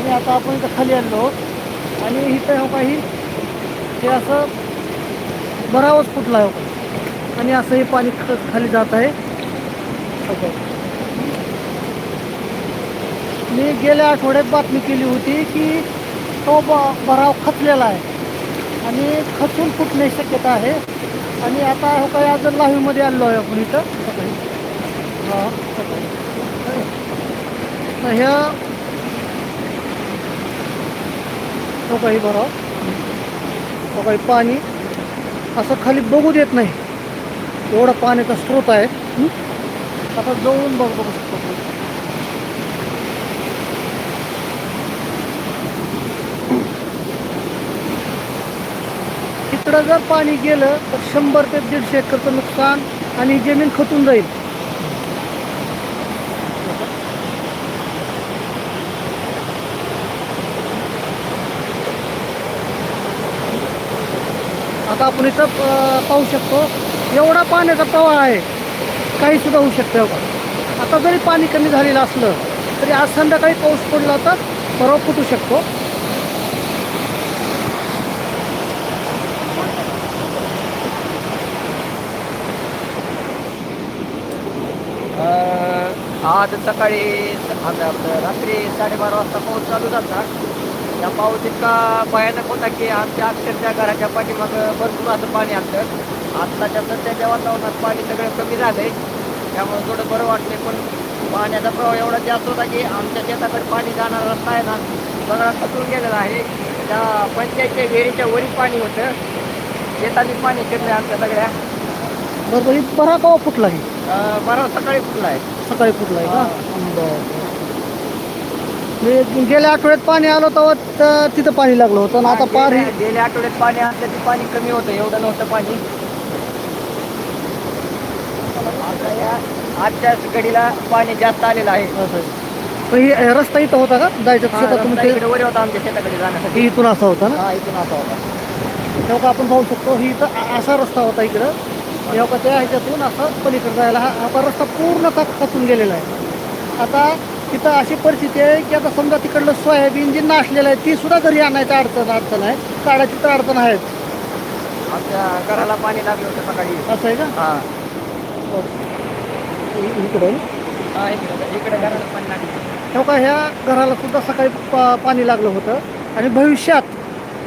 आणि आता आपण इथं खाली आलो आणि इथं हो काही हे असं बरावच फुटला आहे. हो आणि असं हे पाणी ख- खाली जात आहे. मी गेल्या आठवड्यात बातमी केली होती की तो ब भराव खचलेला आहे. आणि खचून फुटण्याची शक्यता आहे. आणि आता हो काही आज लावीमध्ये आलो आहे आपण इथं. सकाळी हां. सकाळी ह्या हो काही भराव हो काही पाणी असं खाली बघू देत नाही. एवढा पाण्याचा स्रोत आहे. आता जवळून बघ बघू शकतो. आपण. इकडं जर पाणी गेलं तर शंभर ते दीडशे एकरचं नुकसान आणि जमीन खचून जाईल. आता आपण इथं पाहू शकतो एवढा पाण्याचा प्रवाह आहे. काही सुद्धा होऊ शकतं बघा आता जरी पाणी कमी झालेलं असलं तरी आज संध्याकाळी पाऊस पडला तर परवा फुटू शकतो. आज सकाळी आता रात्री साडेबारा वाजता पाऊस चालू झाला. या पाऊस इतका भयानक होता की आमच्या अक्षरशः घराच्या पाठीमागं भरपूर असं पाणी आलं आत्ताच्या सध्याच्या वातावरणात पाणी सगळं कमी झालंय त्यामुळे थोडं बरं वाटतंय पण पाण्याचा प्रवाह एवढा जास्त होता की आमच्या शेताकडे पाणी जाणारा रस्ता आहे ना सगळा खचून गेलेला आहे. त्या पंचायतच्या विहिरीच्या वरी पाणी होतं. शेताने पाणी शिरलं आमच्या सगळ्या. बरोबर बरा कवा फुटला ही अं, बरं सकाळी फुटला आहे. सकाळी फुटला आहे का? गेल्या आठवड्यात पाणी आलं तेव्हा त- तिथं पाणी लागलं होतं आणि आता पार गेल्या गेल्या आठवड्यात पाणी असलं की पाणी कमी होतं एवढं नव्हतं पाणी. आता या आजच्या घडीला पाणी जास्त आलेलं आहे. असं. पण ही हे रस्ता इथं होता का? जायचं शेतात रस्ता तुमच्या इकडे वर होता आमच्या शेताकडे जाण्यासाठी. ही इथून असा होता ना? हा इथून असा होता. तेव्हा आपण पाहू शकतो ही इथं अ- असा रस्ता होता इकडं. तेव्हा त्या ह्याच्यातून असं पलीकडे जायला हा आता रस्ता पूर्ण का गेलेला आहे. आता तिथं अशी परिस्थिती आहे की आता समजा तिकडलं सोयाबीन जी नाशलेलं आहे ती सुद्धा घरी आणायचं अडचण अडचण आहे. काढायची तर अडचण आहेच. आमच्या घराला पाणी लागलं होतं सकाळी. असं आहे का? हा. इ- इकडे? हा इकडे. इकडे घराला पाणी लागलं तेव्हा ह्या घराला सुद्धा सकाळी पा- पाणी लागलं होतं. आणि भविष्यात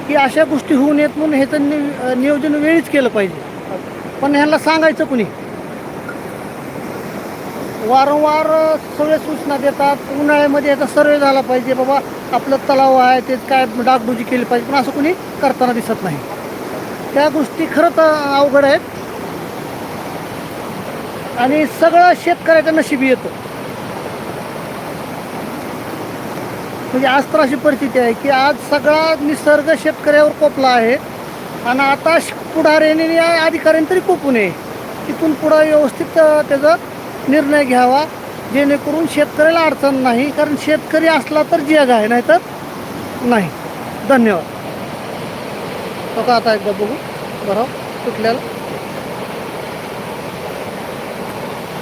की अशा गोष्टी होऊ नयेत म्हणून ह्याचं नि नियोजन वेळीच केलं पाहिजे. पण ह्यांना सांगायचं कुणी? वारंवार सगळे सूचना देतात. उन्हाळ्यामध्ये याचा सर्वे झाला पाहिजे बाबा आपलं तलाव आहे ते काय डागडुजी केली पाहिजे पण असं कुणी करताना दिसत नाही. त्या गोष्टी खरंच अवघड आहेत. आणि सगळं शेतकऱ्याच्या नशिबी येतं. म्हणजे आज तर अशी परिस्थिती आहे की आज सगळा निसर्ग शेतकऱ्यावर कोपला आहे. आणि आता श- पुढाऱ्याने या अधिकाऱ्यांनी तरी कोपू नये. तिथून पुढं व्यवस्थित त्याचं निर्णय घ्यावा. जेणेकरून शेतकऱ्याला अडचण नाही कारण शेतकरी असला तर जग आहे नाही तर नाही. धन्यवाद. बघा आता एकदा बघू. बरं कुठल्याला?